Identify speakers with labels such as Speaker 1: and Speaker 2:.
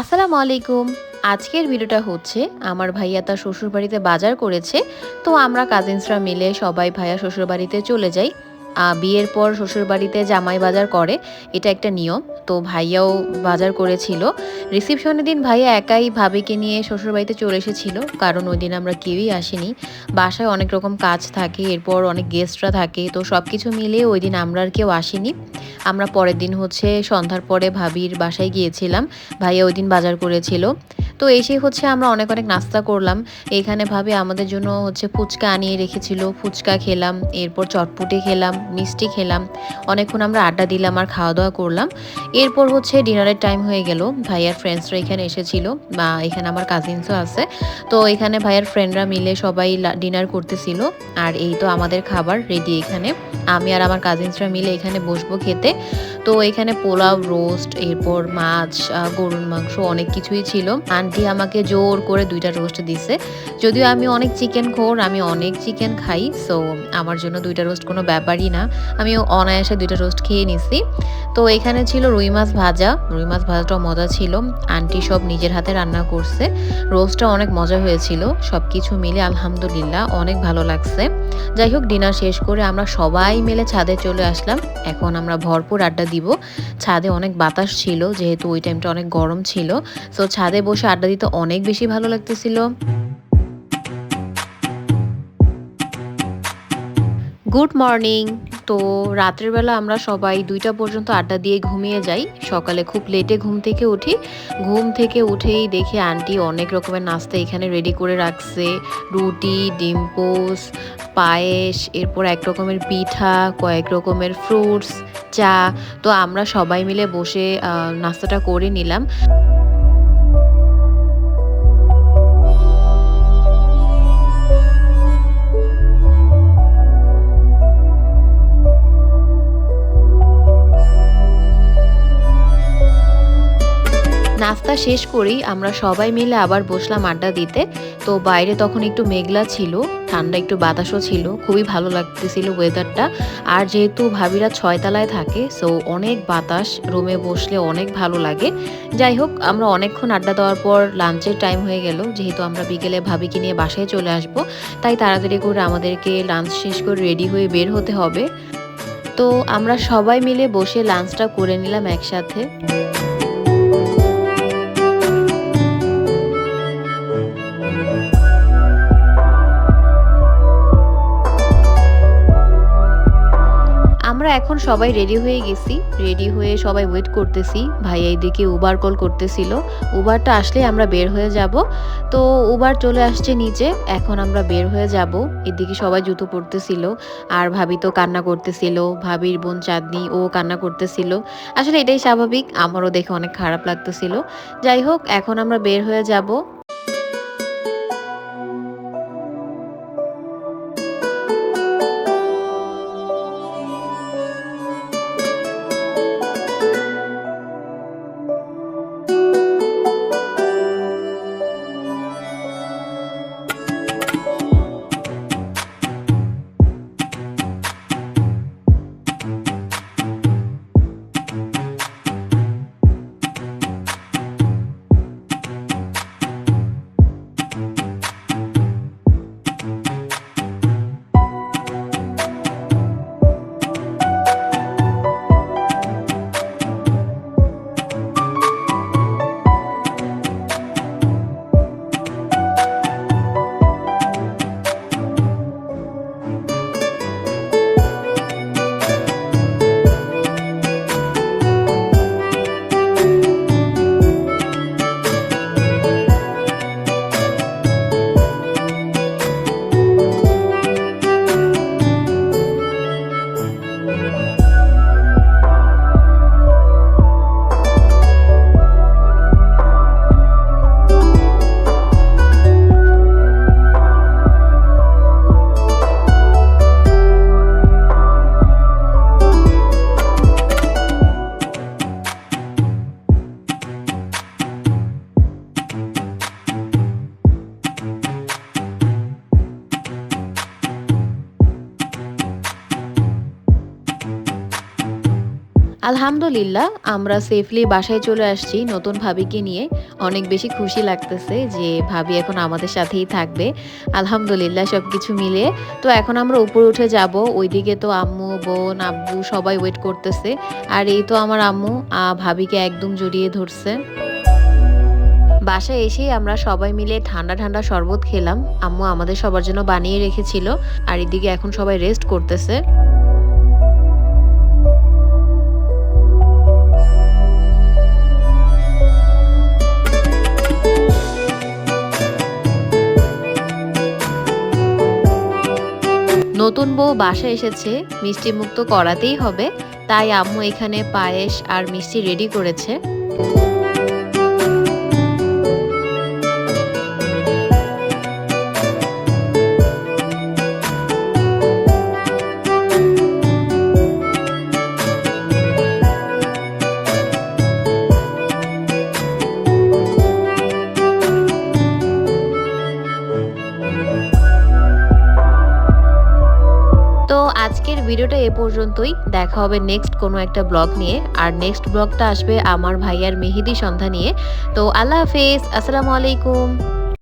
Speaker 1: আসসালামু আলাইকুম। আজকের ভিডিওটা হচ্ছে, আমার ভাইয়া তার শ্বশুরবাড়িতে বাজার করেছে, তো আমরা কাজিনসরা মিলে সবাই ভাইয়া শ্বশুরবাড়িতে চলে যাই। বিয়ের পর শ্বশুরবাড়িতে জামাই বাজার করে, এটা একটা নিয়ম। তো ভাইয়াও বাজার করেছিল। রিসিপশনের দিন ভাইয়া একাই ভাবিকে নিয়ে শ্বশুরবাড়িতে চলে এসেছিল, কারণ ওই দিন আমরা কেউই আসিনি। বাসায় অনেক রকম কাজ থাকে, এরপর অনেক গেস্টরা থাকে, তো সব কিছু মিলিয়ে ওই দিন আমরা আর কেউ আসিনি। আমরা পরের দিন হচ্ছে সন্ধ্যার পরে ভাবির বাসায় গিয়েছিলাম। ভাইয়া ওই দিন বাজার করেছিল। তো এসে হচ্ছে আমরা অনেক অনেক নাস্তা করলাম। এখানে ভাবে আমাদের জন্য হচ্ছে ফুচকা আনিয়ে রেখেছিল। ফুচকা খেলাম, এরপর চটপুটি খেলাম, মিষ্টি খেলাম। অনেকক্ষণ আমরা আড্ডা দিলাম আর খাওয়া দাওয়া করলাম। এরপর হচ্ছে ডিনারের টাইম হয়ে গেল। ভাইয়ার ফ্রেন্ডসরা এখানে এসেছিল বা এখানে আমার কাজিনসও আছে। তো এখানে ভাইয়ার ফ্রেন্ডরা মিলে সবাই ডিনার করতেছিল। আর এই তো আমাদের খাবার রেডি এখানে। আমি আর আমার কাজিনসরা মিলে এখানে বসবো খেতে। তো এখানে পোলাও, রোস্ট, এরপর মাছ গরুর মাংস অনেক কিছুই ছিল। আন্টি আমাকে জোর করে দুইটা রোস্ট দিছে। যদিও আমি অনেক চিকেন খোর, আমি অনেক চিকেন খাই সো আমার জন্য দুইটা রোস্ট কোনো ব্যাপারই না। আমি অনায়াসে দুইটা রোস্ট খেয়ে নিছি। তো এখানে ছিল রুই মাছ ভাজা। রুই মাছ ভাজাটাও মজা ছিল। আন্টি সব নিজের হাতে রান্না করছে। রোস্টটা অনেক মজা হয়েছিল। সব কিছু মিলে আলহামদুলিল্লাহ অনেক ভালো লাগছে। যাই হোক, ডিনার শেষ করে আমরা সবাই মিলে ছাদে চলে আসলাম। এখন আমরা ভরপুর আড্ডা দিব। ছাদে অনেক বাতাস ছিল, যেহেতু ওই টাইমটা অনেক গরম ছিল। সো ছাদে বসে আড্ডা দিতে অনেক বেশি ভালো লাগতেছিল। গুড মর্নিং তো রাত্রের বেলা আমরা সবাই দুইটা পর্যন্ত আড্ডা দিয়ে ঘুমিয়ে যাই। সকালে খুব লেটে ঘুম থেকে উঠি। ঘুম থেকে উঠেই দেখি আন্টি অনেক রকমের নাস্তা এখানে রেডি করে রাখছে। রুটি, ডিম পোস, পায়েস, এরপর এক রকমের পিঠা, কয়েক রকমের ফ্রুটস চা। তো আমরা সবাই মিলে বসে নাস্তাটা করে নিলাম। নাস্তা শেষ করেই আমরা সবাই মিলে আবার বসলাম আড্ডা দিতে। তো বাইরে তখন একটু মেঘলা ছিল, ঠান্ডা একটু বাতাসও ছিল, খুবই ভালো লাগতেছিল ওয়েদারটা আর যেহেতু ভাবিরা ছয়তলায় থাকে সো অনেক বাতাস রুমে বসলে অনেক ভালো লাগে। যাই হোক, আমরা অনেকক্ষণ আড্ডা দেওয়ার পর লাঞ্চের টাইম হয়ে গেল, যেহেতু আমরা বিকেলে ভাবিকে নিয়ে বাসায় চলে আসব, তাই তাড়াতাড়ি করে আমাদেরকে লাঞ্চ শেষ করে রেডি হয়ে বের হতে হবে। তো আমরা সবাই মিলে বসে লাঞ্চটা করে নিলাম একসাথে। সবাই রেডি হয়ে গেছি। রেডি হয়ে সবাই ওয়েট করতেছি। ভাই এইদিকে উবার কল করতেছিল। উবারটা আসলে আমরা বের হয়ে যাব। তো উবার চলে আসছে নিচে। এখন আমরা বের হয়ে যাব। এদিকে সবাই জুতো পরতেছিল। আর ভাবি তো কান্না করতেছিল। ভাবির বোন চাঁদনি, ও কান্না করতেছিল। আসলে এটাই স্বাভাবিক। আমারও দেখে অনেক খারাপ লাগতেছিল। যাই হোক, এখন আমরা বের হয়ে যাব। আলহামদুলিল্লাহ, আমরা সেফলি বাসায় চলে আসছি নতুন ভাবিকে নিয়ে। অনেক বেশি খুশি লাগতেছে যে ভাবি এখন আমাদের সাথেই থাকবে। আলহামদুলিল্লাহ সব কিছু মিলে তো এখন আমরা উপরে উঠে যাব, ওইদিকে তো আম্মু, বোন, আব্বু সবাই ওয়েট করতেছে। আর এই তো আমার আম্মু ভাবিকে একদম জড়িয়ে ধরছে। বাসায় এসেই আমরা সবাই মিলে ঠান্ডা ঠান্ডা শরবত খেলাম। আম্মু আমাদের সবার জন্য বানিয়ে রেখেছিল, আর এদিকে এখন সবাই রেস্ট করতেছে। নতুন বউ বাসা এসেছে, মিষ্টি মুক্ত করাতেই হবে, তাই আম্মু এখানে পায়েস আর মিষ্টি রেডি করেছে। আজকের ভিডিওটা এ পর্যন্তই। দেখা হবে নেক্সট কোনো একটা ব্লগ নিয়ে। আর নেক্সট ব্লগটা আসবে আমার ভাইয়ার মেহেদি সন্ধ্যা নিয়ে। তো আল্লাহ হাফেজ। আসসালামু আলাইকুম।